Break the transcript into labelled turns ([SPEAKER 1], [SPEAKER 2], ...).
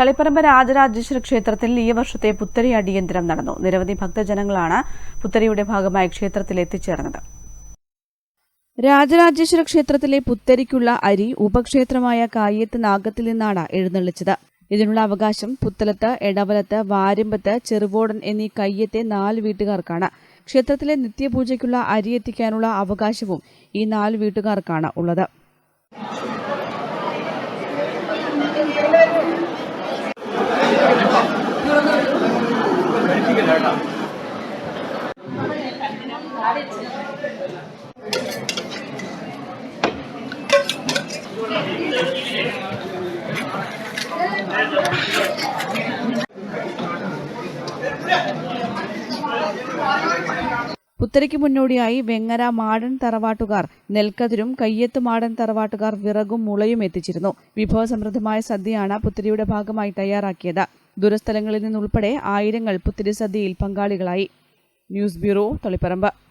[SPEAKER 1] തളിപ്പറമ്പ് രാജരാജേശ്വര ക്ഷേത്രത്തിൽ ഈ വർഷത്തെ പുത്തരി അടിയന്തരം നടന്നു. നിരവധി ഭക്തജനങ്ങളാണ് പുത്തരിയുടെ ഭാഗമായി ക്ഷേത്രത്തിൽ എത്തിച്ചേർന്നത്. രാജരാജേശ്വര ക്ഷേത്രത്തിലെ പുത്തരിക്കുള്ള അരി ഉപക്ഷേത്രമായ കായത്ത് നാഗത്തിൽ നിന്നാണ് എഴുന്നള്ളിച്ചത്. ഇതിനുള്ള അവകാശം പുത്തലത്ത് എടവലത്ത് വാരമ്പത്ത് ചെറുവോടൻ എന്നീ കയ്യത്തെ നാല് വീട്ടുകാർക്കാണ്. ക്ഷേത്രത്തിലെ നിത്യപൂജയ്ക്കുള്ള അരി എത്തിക്കാനുള്ള അവകാശവും ഈ നാല് വീട്ടുകാർക്കാണ് ഉള്ളത്. പുത്തരിക്ക് മുന്നോടിയായി വെങ്ങര മാടൻ തറവാട്ടുകാർ നെൽക്കതിരും കയ്യത്ത് മാടൻ തറവാട്ടുകാർ വിറകും മുളയും എത്തിച്ചിരുന്നു. വിഭവസമൃദ്ധമായ സദ്യയാണ് പുത്തിരിയുടെ ഭാഗമായി തയ്യാറാക്കിയത്. ദുരസ്ഥലങ്ങളിൽ നിന്നുൾപ്പെടെ ആയിരങ്ങൾ പുത്തിരി സദ്യയിൽ പങ്കാളികളായി. News bureau Taliparamba.